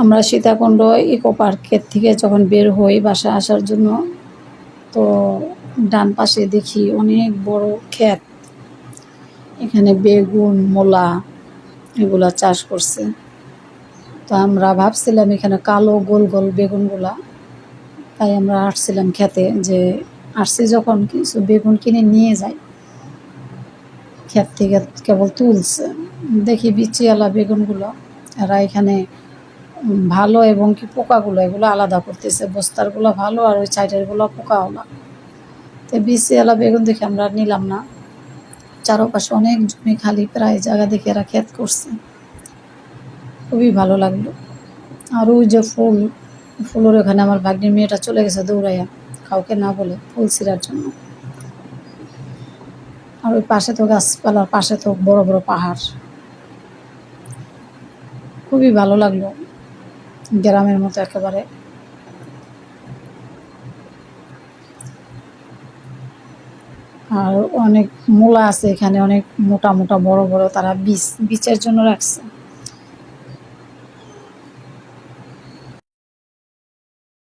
আমরা সীতাকুণ্ড ইকো পার্কের থেকে যখন বের হই বাসা আসার জন্য, তো ডান পাশে দেখি অনেক বড় ক্ষেত। এখানে বেগুন, মূলা এগুলা চাষ করছে। তো আমরা ভাবছিলাম এখানে কালো গোল গোল বেগুনগুলা। তাই আমরা আসছিলাম খেতে যে আসছি যখন কিছু বেগুন কিনে নিয়ে যাই। ক্ষেত থেকে কেবল তুলছে। দেখি বিচিওয়ালা বেগুনগুলো। এরা এখানে ভালো এবং কি পোকাগুলো, এগুলো আলাদা করতেছে। বস্তারগুলো ভালো আর ওই সাইডেরগুলো পোকাওয়ালা তো বিচিওয়ালা বেগুন দেখে আমরা নিলাম না। চারপাশে অনেক জমি খালি, প্রায় জায়গা দেখে এরা ক্ষেত করছে। খুবই ভালো লাগল। আর ওই যে ফুল, ফুলের ওখানে আমার ভাগ্নির মেয়েটা চলে গেছে দৌড়াইয়া, কাউকে না বলে ফুল ছিঁড়ার জন্য। আর ওই পাশে তো গাছপালার পাশে তো বড় বড় পাহাড়। খুবই ভালো লাগল। গ্রামের মতো একেবারে। আর অনেক মূলা আছে এখানে, অনেক মোটা মোটা বড় বড়, তারা বীজ, বীজের জন্য রাখছে।